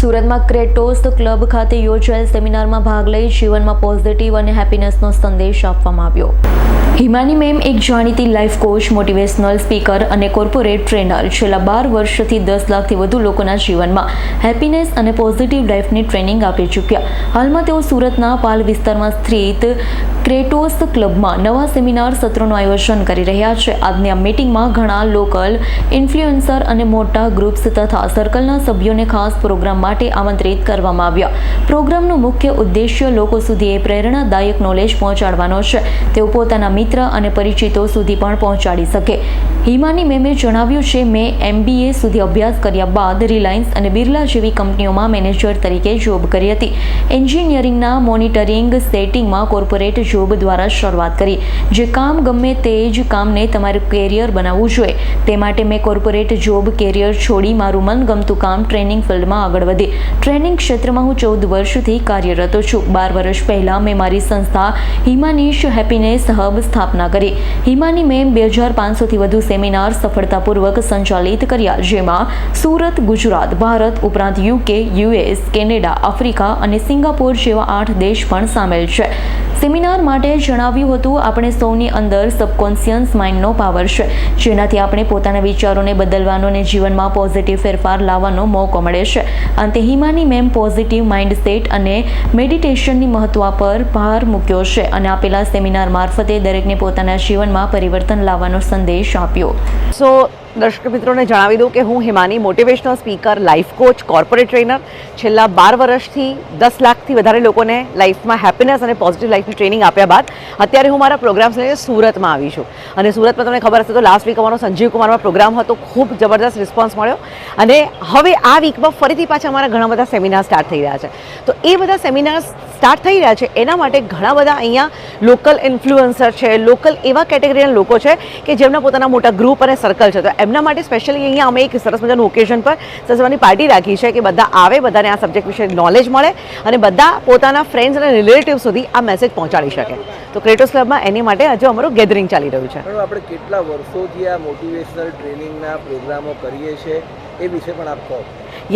સુરતમાં ક્રેટોસ ક્લબ ખાતે યોજાયેલ સેમિનારમાં ભાગ લઈ જીવનમાં પોઝિટિવ અને હેપીનેસનો સંદેશ આપવામાં આવ્યો. હિમાની મેમ એક જાણીતી લાઈફ કોચ મોટિવેશનલ સ્પીકર અને કોર્પોરેટ ટ્રેનર છેલ્લા બાર વર્ષથી દસ લાખથી વધુ લોકોના જીવનમાં હેપીનેસ અને પોઝિટિવ લાઈફની ટ્રેનિંગ આપી ચૂક્યા. હાલમાં તેઓ સુરતના પાલ વિસ્તારમાં સ્થિત ક્રેટોસ ક્લબમાં નવા સેમિનાર સત્રોનું આયોજન કરી રહ્યા છે. આજની આ મિટિંગમાં ઘણા લોકલ ઇન્ફ્લુએન્સર અને મોટા ગ્રુપ્સ તથા સર્કલના સભ્યોને ખાસ પ્રોગ્રામ માટે આમંત્રિત કરવામાં આવ્યા. પ્રોગ્રામનો મુખ્ય ઉદ્દેશ્ય લોકો સુધી એ પ્રેરણાદાયક નોલેજ પહોંચાડવાનો છે. તેઓ પોતાના મિત્ર અને પરિચિતો સુધી પણ પહોંચાડી શકે. હિમાની મેમે જણાવ્યું છે, મેં એમબીએ સુધી અભ્યાસ કર્યા બાદ રિલાયન્સ અને બિરલા જેવી કંપનીઓમાં મેનેજર તરીકે જોબ કરી હતી. એન્જિનિયરિંગના મોનિટરિંગ સેટિંગમાં કોર્પોરેટ જોબ દ્વારા શરૂઆત કરી. જે કામ ગમે તે જ કામને તમારું કેરિયર બનાવવું જોઈએ. તે માટે મેં કોર્પોરેટ જોબ કેરિયર છોડી મારું મનગમતું કામ ટ્રેનિંગ ફિલ્ડમાં આગળ વધી. ટ્રેનિંગ ક્ષેત્રમાં હું ચૌદ વર્ષથી કાર્યરત છું. બાર વર્ષ પહેલાં મેં મારી સંસ્થા હિમાનીશ હેપીનેસ હબ સ્થાપના કરી. હિમાની મેમ બે હજાર પાંચસોથી વધુ સેમિનાર સફળતાપૂર્વક સંચાલિત કર્યા, જેમાં સુરત, ગુજરાત, ભારત ઉપરાંત યુકે, યુએસ, કેનેડા, આફ્રિકા અને સિંગાપોર જેવા આઠ દેશ પણ સામેલ છે. સેમિનાર માટે જણાવ્યું હતું, આપણે સૌની અંદર સબકોન્શિયસ માઇન્ડનો પાવર છે. જેનાથી આપણે પોતાના વિચારોને બદલવાનો અને જીવનમાં પોઝિટિવ ફેરફાર લાવવાનો મોકો મળે છે. અંતે હિમાની મેમ પોઝિટિવ માઇન્ડસેટ અને મેડિટેશનની મહત્વ પર ભાર મૂક્યો છે અને આપેલા સેમિનાર મારફતે દરેકને પોતાના જીવનમાં પરિવર્તન લાવવાનો સંદેશ આપ્યો. સો દર્શક મિત્રોને જણાવી દઉં કે હું Himani motivational speaker, life coach, corporate trainer. છેલ્લા બાર વર્ષથી દસ લાખથી વધારે લોકોને લાઈફમાં હેપીનેસ અને પોઝિટિવ લાઈફની ટ્રેનિંગ આપ્યા બાદ અત્યારે હું મારા પ્રોગ્રામ્સ લઈને સુરતમાં આવી છું. અને સુરતમાં તમને ખબર હશે તો લાસ્ટ વીક અમારો સંજીવ કુમારમાં પ્રોગ્રામ હતો, ખૂબ જબરદસ્ત રિસ્પોન્સ મળ્યો. અને હવે આ વીકમાં ફરીથી પાછા અમારા ઘણા બધા સેમિનાર સ્ટાર્ટ થઈ રહ્યા છે. તો એ બધા સેમિનાર સ્ટાર્ટ થઈ રહ્યા છે, એના માટે ઘણા બધા અહીંયા લોકલ ઇન્ફ્લુઅન્સર છે લોકલ એવા કેટેગરીના લોકો છે કે જેમના પોતાના મોટા ગ્રુપ અને સર્કલ છે. તો એમના માટે સ્પેશિયલી અહીંયા અમે એક સરસ મજાનું ઓકેઝન પર સરસ મજાની પાર્ટી રાખી છે કે બધા આવે, બધાને આ સબ્જેક્ટ વિશે નોલેજ મળે અને બધા પોતાના ફ્રેન્ડ્સ અને રિલેટિવ સુધી આ મેસેજ પહોંચાડી શકે. તો ક્રિએટર્સ ક્લબમાં એની માટે હજુ અમારું ગેધરિંગ ચાલી રહ્યું છે. આપણે કેટલા વર્ષોથી આ મોટિવેશનલ ટ્રેનિંગના પ્રોગ્રામો કરીએ છીએ એ વિશે પણ આપ કહો.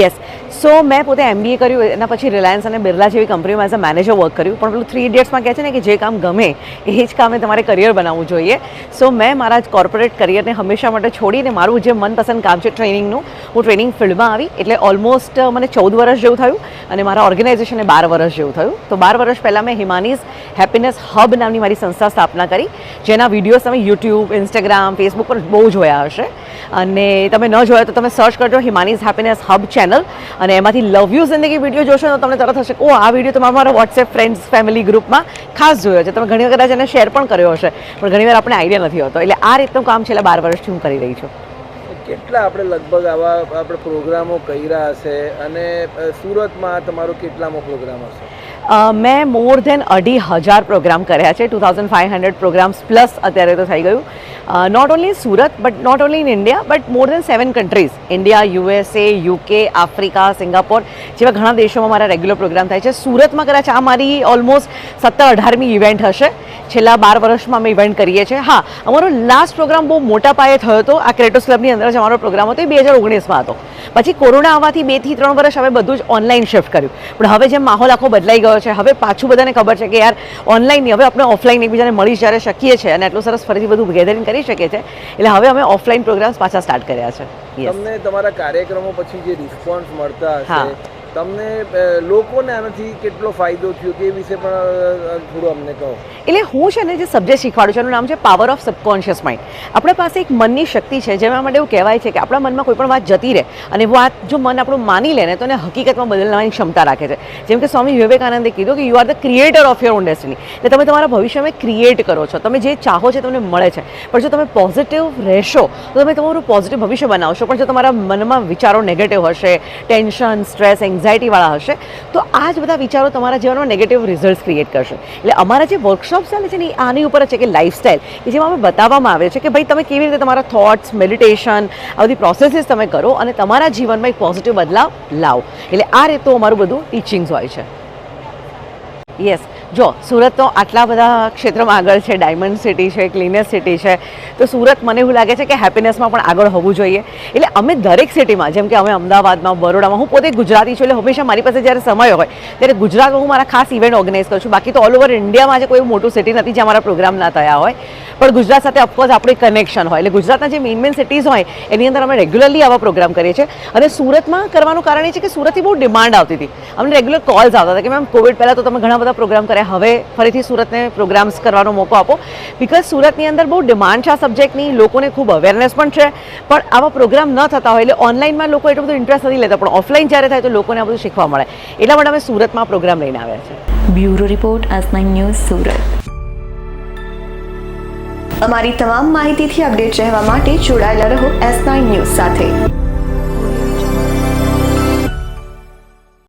યસ સો મેં પોતે એમબીએ કર્યું, એના પછી રિલાયન્સ અને બિરલા જેવી કંપનીમાં એઝ અ મેનેજર વર્ક કર્યું. પણ પેલું થ્રી ઇડિયટ્સમાં કહે છે ને કે જે કામ ગમે, એ જ કામે તમારે કરિયર બનાવવું જોઈએ. સો મેં મારા કોર્પોરેટ કરિયરને હંમેશા માટે છોડીને મારું જે મનપસંદ કામ છે ટ્રેનિંગનું હું ટ્રેનિંગ ફિલ્ડમાં આવી. એટલે ઓલમોસ્ટ મને ચૌદ વર્ષ જેવું થયું અને મારા ઓર્ગેનાઇઝેશને બાર વર્ષ જેવું થયું. તો બાર વર્ષ પહેલાં મેં હિમાનીઝ હેપીનેસ હબ નામની મારી સંસ્થા સ્થાપના કરી, જેના વિડીયોઝ તમે યુટ્યુબ ઇન્સ્ટાગ્રામ ફેસબુક પર બહુ જોયા હશે. અને તમે ન જોયા તો તમે સર્ચ કરજો હિમાનીઝ હેપીનેસ હબ ચેનલ અને એમાંથી લવ યુ જિંદગી વીડિયો જોશો તો તમને તરત થશે ઓ આ વીડિયો તમારા મારા વોટ્સએપ ફ્રેન્ડ્સ ફેમિલી ગ્રુપમાં ખાસ જોયો છે. તમે ઘણી વખત કદાચ એને શેર પણ કર્યો હશે, પણ ઘણીવાર આપણે આઈડિયા નથી હોતો. એટલે આ રીતનું કામ છેલ્લા બાર વર્ષથી હું કરી રહી છું. કેટલા આપણે લગભગ આવા આપણે પ્રોગ્રામો કર્યા હશે અને સુરતમાં તમારો કેટલામો પ્રોગ્રામ હશે? મેં મોર ધેન અઢી હજાર પ્રોગ્રામ કર્યા છે. Two thousand five hundred programs plus અત્યારે તો થઈ ગયું. Not only Surat but not only in India but more than seven countries India USA UK Africa Singapore જેવા ઘણા દેશોમાં મારા રેગ્યુલર પ્રોગ્રામ થાય છે. સુરતમાં કદાચ આ મારી ઓલમોસ્ટ સત્તર અઢારમી ઇવેન્ટ હશે. છેલ્લા બાર વર્ષમાં અમે ઇવેન્ટ કરીએ છીએ. હા, અમારો લાસ્ટ પ્રોગ્રામ બહુ મોટા પાયે થયો હતો. આ ક્રેટોસ ક્લબની અંદર જ અમારો પ્રોગ્રામ હતો. એ બે હજાર ઓગણીસમાં હતો. પછી કોરોના આવવાથી બેથી ત્રણ વર્ષ હવે બધું જ ઓનલાઈન શિફ્ટ કર્યું. પણ હવે જેમ માહોલ આખો બદલાઈ ગયો છે હવે પાછું બધાને ખબર છે કે યાર ઓનલાઈન નહીં હવે આપણે ઓફલાઈન એકબીજાને મળી જ્યારે શકીએ છીએ અને એટલું સરસ ફરીથી બધું ગેધરિંગ કરી શકીએ છીએ. એટલે હવે અમે ઓફલાઈન પ્રોગ્રામ્સ પાછા સ્ટાર્ટ કર્યા છે. તમને તમારા કાર્યક્રમો પછી જે રિસ્પોન્સ મળતા હા. હશે તમને લોકોને આનાથી કેટલો ફાયદો થયો કે વિશે પણ થોડું અમને કહો. એટલે હું છે ને જે સબ્જેક્ટ શીખવાડું છું, એનું નામ છે પાવર ઓફ સબકોન્શિયસ માઇન્ડ આપણા પાસે એક મનની શક્તિ છે જેના માટે એવું કહેવાય છે કે આપણા મનમાં કોઈ પણ વાત જતી રહે અને વાત જો મન આપણું માની લે ને, તો એને હકીકતમાં બદલવાની ક્ષમતા રાખે છે. જેમ કે સ્વામી વિવેકાનંદે કીધું કે you are the creator of your own એટલે તમે તમારા ભવિષ્યમાં ક્રિએટ કરો છો. તમે જે ચાહો છો તમને મળે છે. પણ જો તમે પોઝિટિવ રહેશો, તો તમે તમારું પોઝિટિવ ભવિષ્ય બનાવશો. પણ જો તમારા મનમાં વિચારો નેગેટિવ હશે ટેન્શન સ્ટ્રેસ એન્ઝાયટીવાળા હશે, તો આ જ બધા વિચારો તમારા જીવનમાં નેગેટિવ રિઝલ્ટ ક્રિએટ કરશે. એટલે અમારા જે વર્કશોપ ચાલે છે ને આની ઉપર છે કે લાઇફસ્ટાઇલ કે જેમાં અમે બતાવવામાં આવે છે કે ભાઈ તમે કેવી રીતે તમારા થોટ્સ મેડિટેશન આ બધી પ્રોસેસીસ તમે કરો અને તમારા જીવનમાં એક પોઝિટિવ બદલાવ લાવો. એટલે આ રીતનું અમારું બધું ટીચિંગ્સ હોય છે. યસ જો, સુરત તો આટલા બધા ક્ષેત્રમાં આગળ છે, ડાયમંડ સિટી છે ક્લીનેસ્ટ સિટી છે, તો સુરત મને એવું લાગે છે કે હેપીનેસમાં પણ આગળ હોવું જોઈએ. એટલે અમે દરેક સિટીમાં, જેમ કે અમે અમદાવાદમાં, બરોડામાં, હું પોતે ગુજરાતી છું, એટલે હંમેશા મારી પાસે જ્યારે સમય હોય, ત્યારે ગુજરાતમાં હું મારા ખાસ ઇવેન્ટ ઓર્ગેનાઇઝ કરું છું. બાકી તો ઓલ ઓવર ઇન્ડિયામાં આજે કોઈ મોટું સિટી નથી જ્યાં મારા પ્રોગ્રામ ના થયા હોય. પણ ગુજરાત સાથે ઓફકોર્સ આપણે કનેક્શન હોય. એટલે ગુજરાતના જે મેઇન મેઇન સિટીઝ હોય, એની અંદર અમે રેગ્યુલરલી આવા પ્રોગ્રામ કરીએ છીએ. અને સુરતમાં કરવાનું કારણ એ છે કે સુરતથી બહુ ડિમાન્ડ આવતી હતી. અમને રેગ્યુલર કોલ્સ આવતા હતા કે મેમ કોવિડ પહેલાં તો તમે ઘણા બધા પ્રોગ્રામ કર્યા હવે ફરીથી સુરતને પ્રોગ્રામ્સ કરવાનો મોકો આપો. બિકોઝ સુરતની અંદર બહુ ડિમાન્ડ છે આ સબ્જેક્ટની લોકોને ખૂબ અવેરનેસ પણ છે. પણ આવા પ્રોગ્રામ ન થતા હોય એટલે ઓનલાઈનમાં લોકો એટલું બધું ઇન્ટરેસ્ટ નથી લેતા, પણ ઓફલાઈન જ્યારે થાય તો લોકોને આ બધું શીખવા મળે. એટલા માટે અમે સુરતમાં પ્રોગ્રામ લઈને આવ્યા છે bureau report nine news, Surat. અમારી તમામ માહિતીથી અપડેટ રહેવા માટે જોડાયેલા રહો એસ નાઇન ન્યૂઝ સાથે.